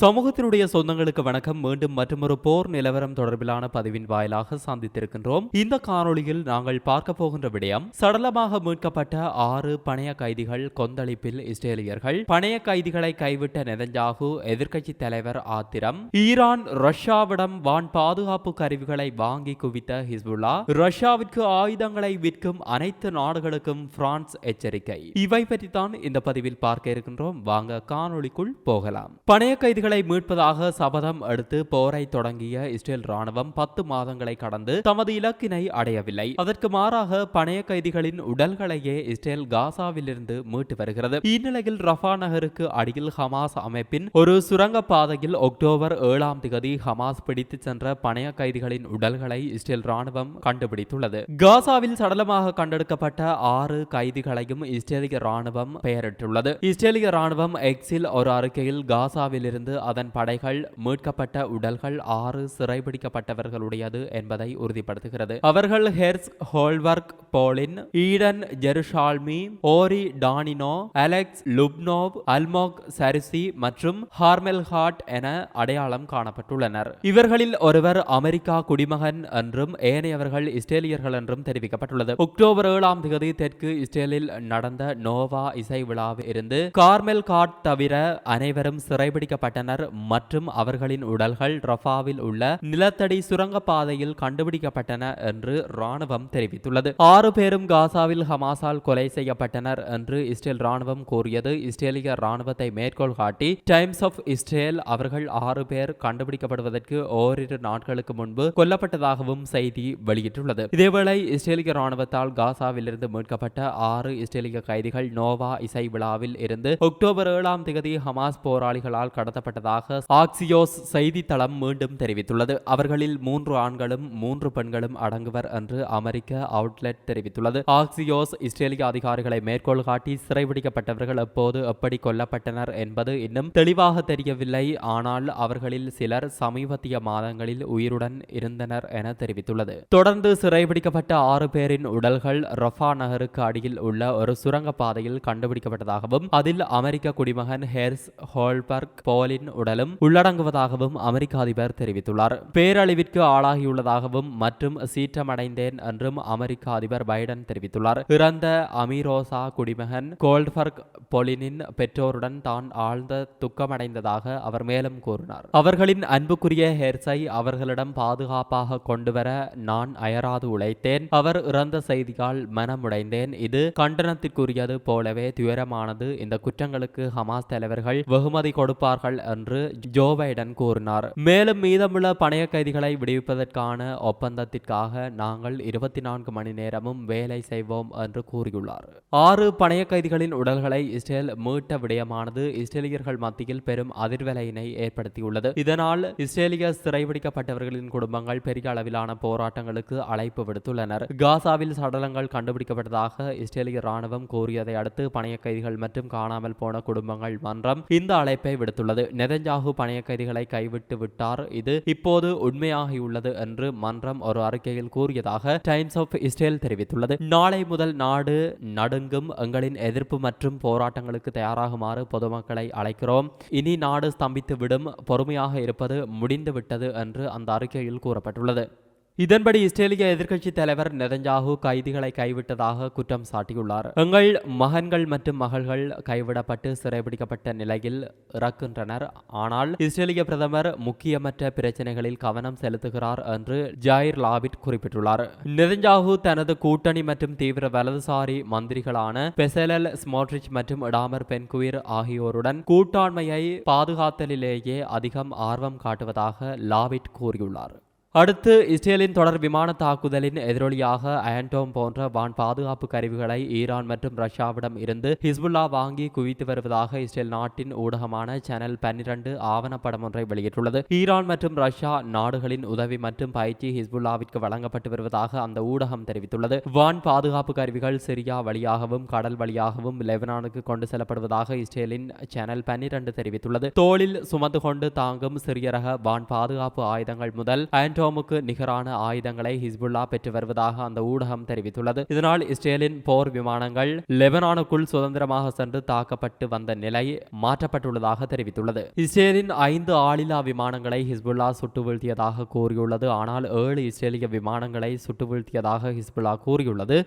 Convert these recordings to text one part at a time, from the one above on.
சமூகத்தினுடைய சொந்தங்களுக்கு வணக்கம். மீண்டும் மற்றொரு போர் நிலவரம் தொடர்பிலான பதிவின் வாயிலாக சந்தித்திருக்கின்றோம். இந்த காணொளியில் நாங்கள் பார்க்க போகின்ற விடயம் சடலமாக மீட்கப்பட்ட ஆறு பணைய கைதிகள் கொந்தளிப்பில் இஸ்ரேலியர்கள். பணைய கைதிகளை கைவிட்ட நெதஞ்சாகு எதிர்க்கட்சி தலைவர் ஆத்திரம். ஈரான் ரஷ்யாவிடம் வான் பாதுகாப்பு கருவிகளை வாங்கி குவித்த ஹிஸ்புல்லா. ரஷ்யாவிற்கு ஆயுதங்களை விற்கும் அனைத்து நாடுகளுக்கும் பிரான்ஸ் எச்சரிக்கை. இவை பற்றித்தான் இந்த பதிவில் பார்க்க இருக்கின்றோம். வாங்க காணொளிக்குள் போகலாம். பணைய கைதிகள் உயிர்களை மீட்பதாக சபதம் எடுத்து போரை தொடங்கிய இஸ்ரேல் ராணுவம் பத்து மாதங்களை கடந்து தமது இலக்கினை அடையவில்லை. அதற்கு மாறாக பணைய கைதிகளின் உடல்களையே இஸ்ரேல் காசாவிலிருந்து மீட்டு வருகிறது. இந்நிலையில் ரஃபா நகருக்கு அடியில் ஹமாஸ் அமைப்பின் ஒரு சுரங்க பாதையில் அக்டோபர் ஏழாம் திகதி ஹமாஸ் பிடித்து சென்ற பணைய கைதிகளின் உடல்களை இஸ்ரேல் ராணுவம் கண்டுபிடித்துள்ளது. காசாவில் சடலமாக கண்டெடுக்கப்பட்ட ஆறு கைதிகளையும் இஸ்ரேலிய ராணுவம் பெயரிட்டுள்ளது. இஸ்ரேலிய ராணுவம் எக்ஸில் ஒரு அறிக்கையில் காசாவிலிருந்து அதன் படைகள் மீட்கப்பட்ட உடல்கள் ஆறு சிறைபிடிக்கப்பட்டவர்களுடையது என்பதை உறுதிப்படுத்துகிறது. அவர்கள் Hersh ஹோல்வர்க் Polin Eden Yerushalmi Ori Danino Alex Lobanov Almog Sarusi மற்றும் ஹார்மெல் ஹார்ட் என அடையாளம் காணப்பட்டுள்ளனர். இவர்களில் ஒருவர் அமெரிக்கா குடிமகன் என்றும் ஏனையவர்கள் இஸ்ரேலியர்கள் என்றும் தெரிவிக்கப்பட்டுள்ளது. அக்டோபர் ஏழாம் தேதி தெற்கு இஸ்ரேலில் நடந்த நோவா இசை விழாவில் இருந்து கார்மெல் காட் தவிர அனைவரும் சிறைபிடிக்கப்பட்டனர் மற்றும் அவர்களின் உடல்கள் ரஃபாவில் உள்ள நிலத்தடி சுரங்கப்பாதையில் கண்டுபிடிக்கப்பட்டன என்று ராணுவம் தெரிவித்துள்ளது. ஆறு பேரும் காசாவில் ஹமாஸால் கொலை செய்யப்பட்டனர் என்று இஸ்ரேல் ராணுவம் கூறியது. இஸ்ரேலிய ராணுவத்தை மேற்கோள் காட்டி டைம்ஸ் ஆஃப் இஸ்ரேல் அவர்கள் ஆறு பேர் கண்டுபிடிக்கப்படுவதற்கு ஓரிரு நாட்களுக்கு முன்பு கொல்லப்பட்டதாகவும் செய்தி வெளியிட்டுள்ளது. இதேவேளை இஸ்ரேலிய ராணுவத்தால் காசாவிலிருந்து மீட்கப்பட்ட ஆறு இஸ்ரேலிய கைதிகள் நோவா இசை விழாவில் இருந்து அக்டோபர் ஏழாம் தேதி ஹமாஸ் போராளிகளால் கடத்தப்பட்ட செய்யப்பட்டதாக ஆக்சியோஸ் செய்தித்தளம் மீண்டும் தெரிவித்துள்ளது. அவர்களில் மூன்று ஆண்களும் மூன்று பெண்களும் அடங்குவர் என்று அமெரிக்க அவுட்லெட் தெரிவித்துள்ளது. ஆக்சியோஸ் இஸ்ரேலிய அதிகாரிகளை மேற்கோள் காட்டி சிறைபிடிக்கப்பட்டவர்கள் எப்போது எப்படி கொல்லப்பட்டனர் என்பது இன்னும் தெளிவாக தெரியவில்லை. ஆனால் அவர்களில் சிலர் சமீபத்திய மாதங்களில் உயிருடன் இருந்தனர் என தெரிவித்துள்ளது. தொடர்ந்து சிறைபிடிக்கப்பட்ட ஆறு பேரின் உடல்கள் ரஃபா நகருக்கு அடியில் உள்ள ஒரு சுரங்க பாதையில் கண்டுபிடிக்கப்பட்டதாகவும் அதில் அமெரிக்க குடிமகன் ஹெர்ஸ் ஹோல்பர்க் போலின் உடலும் உள்ளடங்குவதாகவும் அமெரிக்க அதிபர் தெரிவித்துள்ளார். பேரழிவிற்கு ஆளாகியுள்ளதாகவும் மற்றும் சீற்றமடைந்தேன் என்றும் அமெரிக்க அதிபர் பைடன் தெரிவித்துள்ளார். இறந்த அமீரோசா குடிமகன் கோல்ட்பர்க் பொலினின் பெற்றோருடன் தான் ஆழ்ந்த துக்கமடைந்ததாக அவர் மேலும் கூறினார். அவர்களின் அன்புக்குரிய ஹெர்சை அவர்களிடம் பாதுகாப்பாக கொண்டுவர நான் அயராது உழைத்தேன். அவர் இறந்த செய்தியால் மனமுடைந்தேன். இது கண்டனத்திற்குரியது போலவே துயரமானது. இந்த குற்றங்களுக்கு ஹமாஸ் தலைவர்கள் வெகுமதி கொடுப்பார்கள் என்று ஜோ பைடன் கூறினார். மேலும் மீதமுள்ள பணைய கைதிகளை விடுவிப்பதற்கான ஒப்பந்தத்திற்காக நாங்கள் இருபத்தி நான்கு மணி நேரமும் வேலை செய்வோம் என்று கூறியுள்ளார். ஆறு பணைய கைதிகளின் உடல்களை இஸ்ரேல் மீட்ட விடயமானது இஸ்ரேலியர்கள் மத்தியில் பெரும் அதிர்வலையினை ஏற்படுத்தியுள்ளது. இதனால் இஸ்ரேலிய சிறைபிடிக்கப்பட்டவர்களின் குடும்பங்கள் பெரிய அளவிலான போராட்டங்களுக்கு அழைப்பு விடுத்துள்ளனர். காசாவில் சடலங்கள் கண்டுபிடிக்கப்பட்டதாக இஸ்ரேலிய ராணுவம் கூறியதை அடுத்து பணைய கைதிகள் மற்றும் காணாமல் போன குடும்பங்கள் மன்றம் இந்த அழைப்பை விடுத்துள்ளது. நெதஞ்சாகு பணைய கைதிகளை கைவிட்டு விட்டார். இது இப்போது உண்மையாகியுள்ளது என்று மன்றம் ஒரு அறிக்கையில் கூறியதாக டைம்ஸ் ஆஃப் இஸ்ரேல் தெரிவித்துள்ளது. நாளை முதல் நாடு நடுங்கும் எங்களின் எதிர்ப்பு மற்றும் போராட்டங்களுக்கு தயாராகுமாறு பொதுமக்களை அழைக்கிறோம். இனி நாடு ஸ்தம்பித்து விடும் பொறுமையாக இருப்பது முடிந்துவிட்டது என்று அந்த அறிக்கையில் கூறப்பட்டுள்ளது. இதன்படி இஸ்ரேலிய எதிர்க்கட்சி தலைவர் நெதஞ்சாகு கைதிகளை கைவிட்டதாக குற்றம் சாட்டியுள்ளார். எங்கள் மகன்கள் மற்றும் மகள்கள் கைவிடப்பட்டு சிறைபிடிக்கப்பட்ட நிலையில் இறக்கின்றனர். ஆனால் இஸ்ரேலிய பிரதமர் முக்கியமற்ற பிரச்சனைகளில் கவனம் செலுத்துகிறார் என்று ஜாயிர் லாபிட் குறிப்பிட்டுள்ளார். நெதஞ்சாகு தனது கூட்டணி மற்றும் தீவிர வலதுசாரி மந்திரிகளான பெசலல் ஸ்மோட்ரிச் மற்றும் இடாமர் பென்குயிர் ஆகியோருடன் கூட்டாண்மையை பாதுகாத்தலிலேயே அதிகம் ஆர்வம் காட்டுவதாக லாபிட் கூறியுள்ளார். அடுத்து இஸ்ரேலின் தொடர் விமான தாக்குதலின் எதிரொலியாக அயன்டோம் போன்ற வான் பாதுகாப்பு கருவிகளை ஈரான் மற்றும் ரஷ்யாவிடம் இருந்து ஹிஸ்புல்லா வாங்கி குவித்து வருவதாக இஸ்ரேல் நாட்டின் ஊடகமான சேனல் பன்னிரண்டு ஆவணப்படம் ஒன்றை வெளியிட்டுள்ளது. ஈரான் மற்றும் ரஷ்யா நாடுகளின் உதவி மற்றும் பயிற்சி ஹிஸ்புல்லாவிற்கு வழங்கப்பட்டு வருவதாக அந்த ஊடகம் தெரிவித்துள்ளது. வான் பாதுகாப்பு கருவிகள் சிரியா வழியாகவும் கடல் வழியாகவும் லெபனானுக்கு கொண்டு செல்லப்படுவதாக இஸ்ரேலின் சேனல் பன்னிரண்டு தெரிவித்துள்ளது. தோளில் சுமந்து கொண்டு தாங்கும் சிறிய ரக வான் பாதுகாப்பு ஆயுதங்கள் முதல் ஆன்டோ ஐரண்டோமுக்கு நிகரான ஆயுதங்களை ஹிஸ்புல்லா பெற்று வருவதாக அந்த ஊடகம் தெரிவித்துள்ளது. இதனால் இஸ்ரேலின் போர் விமானங்கள் லெபனானுக்குள் சுதந்திரமாக சென்று தாக்கப்பட்டு வந்த நிலை மாற்றப்பட்டுள்ளதாக தெரிவித்துள்ளது. இஸ்ரேலின் ஐந்து ஆளில்லா விமானங்களை ஹிஸ்புல்லா சுட்டு வீழ்த்தியதாக கூறியுள்ளது. ஆனால் ஏழு இஸ்ரேலிய விமானங்களை சுட்டு வீழ்த்தியதாக ஹிஸ்புல்லா கூறியுள்ளது.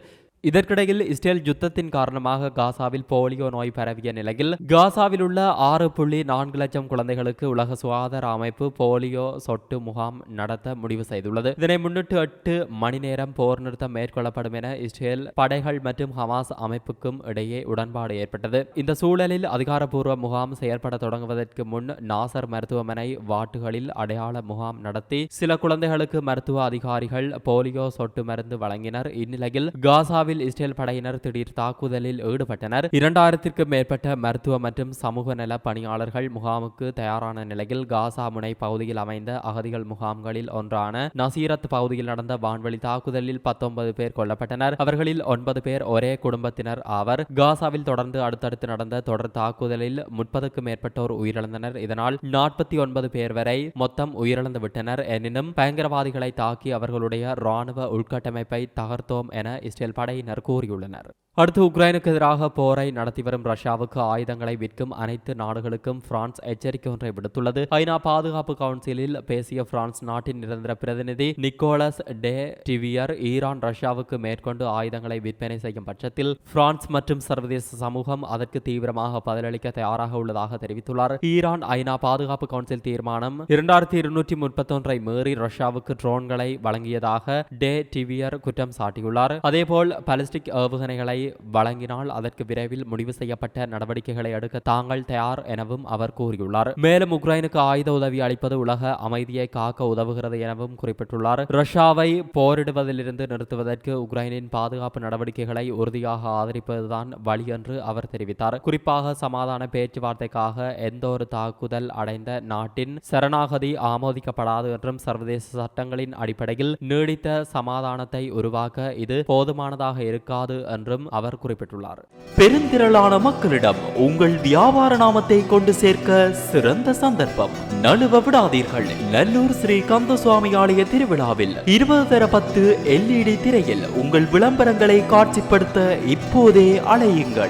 இதற்கிடையில் இஸ்ரேல் யுத்தத்தின் காரணமாக காசாவில் போலியோ நோய் பரவிய நிலையில் காசாவில் உள்ள ஆறு புள்ளி நான்கு லட்சம் குழந்தைகளுக்கு உலக சுகாதார அமைப்பு போலியோ சொட்டு முகாம் நடத்த முடிவு செய்துள்ளது. இதனை முன்னிட்டு எட்டு மணி நேரம் போர் நிறுத்தம் மேற்கொள்ளப்படும் என இஸ்ரேல் படைகள் மற்றும் ஹமாஸ் அமைப்புக்கும் இடையே உடன்பாடு ஏற்பட்டது. இந்த சூழலில் அதிகாரப்பூர்வ முகாம் செயற்பட தொடங்குவதற்கு முன் நாசர் மருத்துவமனை வாட்டுகளில் அடையாள முகாம் நடத்தி சில குழந்தைகளுக்கு மருத்துவ அதிகாரிகள் போலியோ சொட்டு மருந்து வழங்கினர். இந்நிலையில் காசாவில் காசாவில் இஸ்ரேல் படையினர் திடீர் தாக்குதலில் ஈடுபட்டனர். இரண்டாயிரத்திற்கும் மேற்பட்ட மருத்துவ மற்றும் சமூக நல பணியாளர்கள் முகாமுக்கு தயாரான நிலையில் காசா முனை பகுதியில் அமைந்த அகதிகள் முகாம்களில் ஒன்றான நசீரத் பகுதியில் நடந்த வான்வழி தாக்குதலில் பத்தொன்பது பேர் கொல்லப்பட்டனர். அவர்களில் ஒன்பது பேர் ஒரே குடும்பத்தினர் ஆவர். காசாவில் தொடர்ந்து அடுத்தடுத்து நடந்த தொடர் தாக்குதலில் முப்பதுக்கும் மேற்பட்டோர் உயிரிழந்தனர். இதனால் நாற்பத்தி ஒன்பது பேர் வரை மொத்தம் உயிரிழந்து விட்டனர். எனினும் பயங்கரவாதிகளை தாக்கி அவர்களுடைய ராணுவ உள்கட்டமைப்பை தகர்த்தோம் என இஸ்ரேல் படை படையினர் கூறியுள்ளனர். அடுத்து உக்ரைனுக்கு எதிராக போரை நடத்தி வரும் ரஷ்யாவுக்கு ஆயுதங்களை விற்கும் அனைத்து நாடுகளுக்கும் பிரான்ஸ் எச்சரிக்கை ஒன்றை விடுத்துள்ளது. ஐநா பாதுகாப்பு கவுன்சிலில் பேசிய பிரான்ஸ் நாட்டின் நிரந்தர பிரதிநிதி நிக்கோலஸ் டே டிவியர் ஈரான் ரஷ்யாவுக்கு மேற்கொண்டு ஆயுதங்களை விற்பனை செய்யும் பட்சத்தில் பிரான்ஸ் மற்றும் சர்வதேச சமூகம் அதற்கு தீவிரமாக பதிலளிக்க தயாராக உள்ளதாக தெரிவித்துள்ளார். ஈரான் ஐநா பாதுகாப்பு கவுன்சில் தீர்மானம் இரண்டாயிரத்தி இருநூற்றி முப்பத்தொன்றை மீறி ரஷ்யாவுக்கு ட்ரோன்களை வழங்கியதாக டே டிவியர் குற்றம் சாட்டியுள்ளார். அதேபோல் பலிஸ்டிக் ஏவுகணைகளை வழங்கினால் அதற்கு விரைவில் முடிவு செய்யப்பட்ட நடவடிக்கைகளை எடுக்க தாங்கள் தயார் எனவும் அவர் கூறியுள்ளார். மேலும் உக்ரைனுக்கு ஆயுத உதவி அளிப்பது உலக அமைதியை காக்க உதவுகிறது எனவும் குறிப்பிட்டுள்ளார். ரஷ்யாவை போரிடுவதிலிருந்து நிறுத்துவதற்கு உக்ரைனின் பாதுகாப்பு நடவடிக்கைகளை உறுதியாக ஆதரிப்பதுதான் வழி என்று அவர் தெரிவித்தார். குறிப்பாக சமாதான பேச்சுவார்த்தைக்காக எந்த ஒரு தாக்குதல் அடைந்த நாட்டின் சரணாகதி ஆமோதிக்கப்படாது என்றும் சர்வதேச சட்டங்களின் அடிப்படையில் நீடித்த சமாதானத்தை உருவாக்க இது போதுமானதாக இருக்காது என்றும் அவர் குறிப்பிட்டுள்ளார். பெருந்திரளான மக்களிடம் உங்கள் வியாபார நாமத்தை கொண்டு சேர்க்க சிறந்த சந்தர்ப்பம். நழுவ விடாதீர்கள். நல்லூர் ஸ்ரீ கந்தசுவாமி ஆலய திருவிழாவில் இருபது தர பத்து எல்இடி திரையில் உங்கள் விளம்பரங்களை காட்சிப்படுத்த இப்போதே அலையுங்கள்.